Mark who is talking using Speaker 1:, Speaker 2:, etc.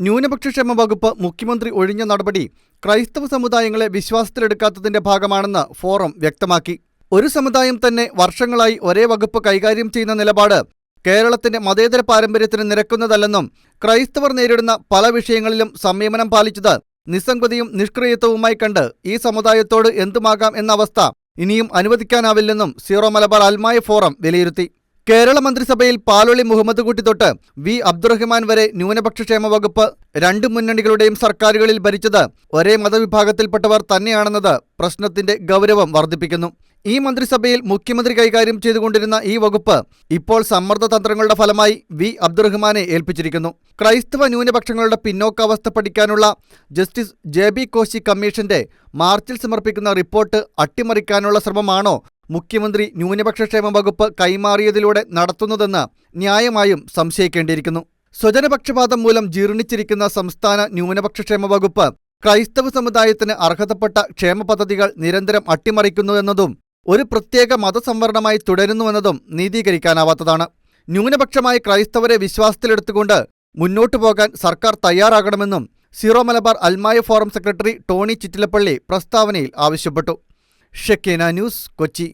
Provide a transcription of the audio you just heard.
Speaker 1: ന്യൂനപക്ഷക്ഷേമ വകുപ്പ് മുഖ്യമന്ത്രി ഒഴിഞ്ഞ നടപടി ക്രൈസ്തവ സമുദായങ്ങളെ വിശ്വാസത്തിലെടുക്കാത്തതിന്റെ ഭാഗമാണെന്ന് ഫോറം വ്യക്തമാക്കി. ഒരു സമുദായം തന്നെ വർഷങ്ങളായി ഒരേ വകുപ്പ് കൈകാര്യം ചെയ്യുന്ന നിലപാട് കേരളത്തിന്റെ മതേതര പാരമ്പര്യത്തിന് നിരക്കുന്നതല്ലെന്നും ക്രൈസ്തവർ നേരിടുന്ന പല വിഷയങ്ങളിലും സംയമനം പാലിച്ചത് നിസ്സംഗതിയും നിഷ്ക്രിയത്വവുമായി കണ്ട് ഈ സമുദായത്തോട് എന്തുമാകാം എന്ന അവസ്ഥ ഇനിയും അനുവദിക്കാനാവില്ലെന്നും സീറോ മലബാർ അൽമായ ഫോറം വിലയിരുത്തി. കേരള മന്ത്രിസഭയിൽ പാലൊളി മുഹമ്മദ് കുട്ടി തൊട്ട് വി അബ്ദുറഹ്മാൻ വരെ ന്യൂനപക്ഷ ക്ഷേമ വകുപ്പ് രണ്ട് മുന്നണികളുടെയും സർക്കാരുകളിൽ ഭരിച്ചത് ഒരേ മതവിഭാഗത്തിൽപ്പെട്ടവർ തന്നെയാണെന്നത് പ്രശ്നത്തിന്റെ ഗൗരവം വർദ്ധിപ്പിക്കുന്നു. ഈ മന്ത്രിസഭയിൽ മുഖ്യമന്ത്രി കൈകാര്യം ചെയ്തുകൊണ്ടിരുന്ന ഈ വകുപ്പ് ഇപ്പോൾ സമ്മർദ്ദ തന്ത്രങ്ങളുടെ ഫലമായി വി അബ്ദുറഹ്മാനെ ഏൽപ്പിച്ചിരിക്കുന്നു. ക്രൈസ്തവ ന്യൂനപക്ഷങ്ങളുടെ പിന്നോക്കാവസ്ഥ പഠിക്കാനുള്ള ജസ്റ്റിസ് ജെ ബി കോശി കമ്മീഷന്റെ മാർച്ചിൽ സമർപ്പിക്കുന്ന റിപ്പോർട്ട് അട്ടിമറിക്കാനുള്ള ശ്രമമാണോ മുഖ്യമന്ത്രി ന്യൂനപക്ഷക്ഷേമ വകുപ്പ് കൈമാറിയതിലൂടെ നടത്തുന്നതെന്ന് ന്യായമായും സംശയിക്കേണ്ടിയിരിക്കുന്നു. സ്വജനപക്ഷപാതം മൂലം ജീർണിച്ചിരിക്കുന്ന സംസ്ഥാന ന്യൂനപക്ഷക്ഷേമ വകുപ്പ് ക്രൈസ്തവ സമുദായത്തിന് അർഹതപ്പെട്ട ക്ഷേമ പദ്ധതികൾ നിരന്തരം അട്ടിമറിക്കുന്നുവെന്നതും ഒരു പ്രത്യേക മതസംവരണമായി തുടരുന്നുവെന്നതും നീതീകരിക്കാനാവാത്തതാണ്. ന്യൂനപക്ഷമായ ക്രൈസ്തവരെ വിശ്വാസത്തിലെടുത്തുകൊണ്ട് മുന്നോട്ടു പോകാൻ സർക്കാർ തയ്യാറാകണമെന്നും സീറോ മലബാർ അൽമായ ഫോറം സെക്രട്ടറി ടോണി ചിറ്റിലപ്പള്ളി പ്രസ്താവനയിൽ ആവശ്യപ്പെട്ടു. ഷെക്കേന ന്യൂസ് കൊച്ചി